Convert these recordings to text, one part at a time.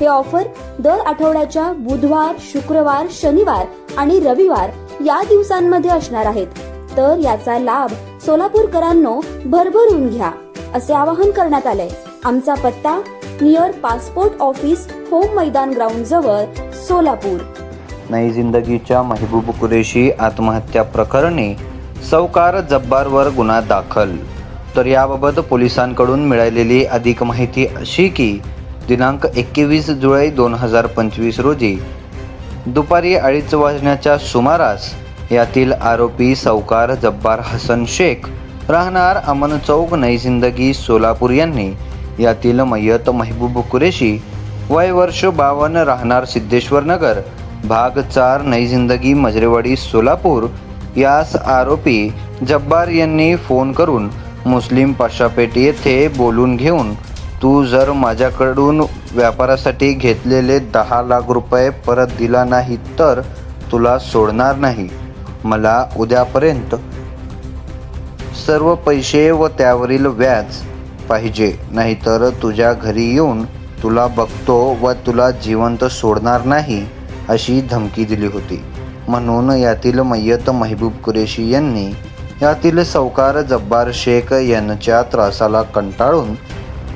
हे ऑफर दर आठवड्याच्या बुधवार शुक्रवार शनिवार आणि रविवार या दिवसांमध्ये असणार आहेत. तर याचा लाभ सोलापूरकरांनो भरभरून घ्या असे आवाहन करण्यात आले आमचा पत्ता near passport office Home Maidan ground जवळ सोलापूर. नई जिंदगीच्या महबूब कुरेशी आत्महत्या प्रकरणी सौकार जब्बारवर गुन्हा दाखल. तर याबाबत पोलिसांकडून मिळालेली अधिक माहिती अशी की दिनांक एकवीस जुलै दोन हजार पंचवीस रोजी दुपारी अडीच वाजण्याच्या सुमारास यातील आरोपी सावकार जब्बार हसन शेख राहणार अमन चौक नई जिंदगी सोलापूर यांनी यातील मय्यत महबूब कुरेशी वय वर्ष बावन्न राहणार सिद्धेश्वर नगर भाग चार नई जिंदगी मजरेवाडी सोलापूर यास आरोपी जब्बार यांनी फोन करून मुस्लिम पाशापेठ येथे बोलून घेऊन तू जर माझ्याकडून व्यापारासाठी घेतलेले दहा लाख रुपये परत दिला नाही तर तुला सोडणार नाही. मला उद्यापर्यंत सर्व पैसे व त्यावरील व्याज पाहिजे नाहीतर तुझ्या घरी येऊन तुला बघतो व तुला जिवंत सोडणार नाही अशी धमकी दिली होती. म्हणून यातील मय्यत महबूब कुरेशी यांनी यातील सावकार जब्बार शेख यांच्या त्रासाला कंटाळून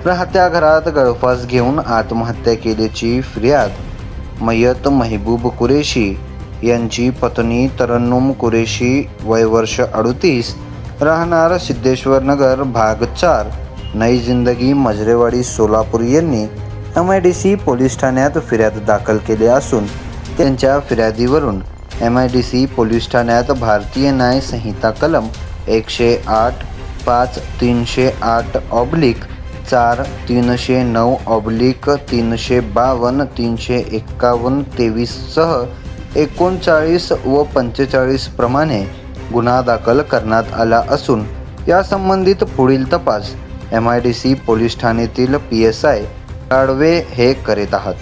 राहत्या घरात गळफास घेऊन आत्महत्या केल्याची फिर्याद मयत महबूब कुरेशी यांची पत्नी तरन्नुम कुरेशी वय वर्ष अडुतीस राहणार सिद्धेश्वर नगर भाग चार नई जिंदगी मजरेवाडी सोलापूर यांनी M I D C police ठाण्यात फिर्याद दाखल केली असून त्यांच्या फिर्यादीवरून M I D C police ठाण्यात भारतीय न्याय संहिता कलम एकशे आठ पाच तीनशे आठ ऑब्लिक चार तीनशे नऊ ऑब्लिक तीनशे बावन्न तीनशे एक्कावन्न तेवीससह एकोणचाळीस व पंचेचाळीसप्रमाणे गुन्हा दाखल करण्यात आला असून या संबंधित पुढील तपास M I D C police ठाण्यातील पी एस आय काडवे हे करीत आहात.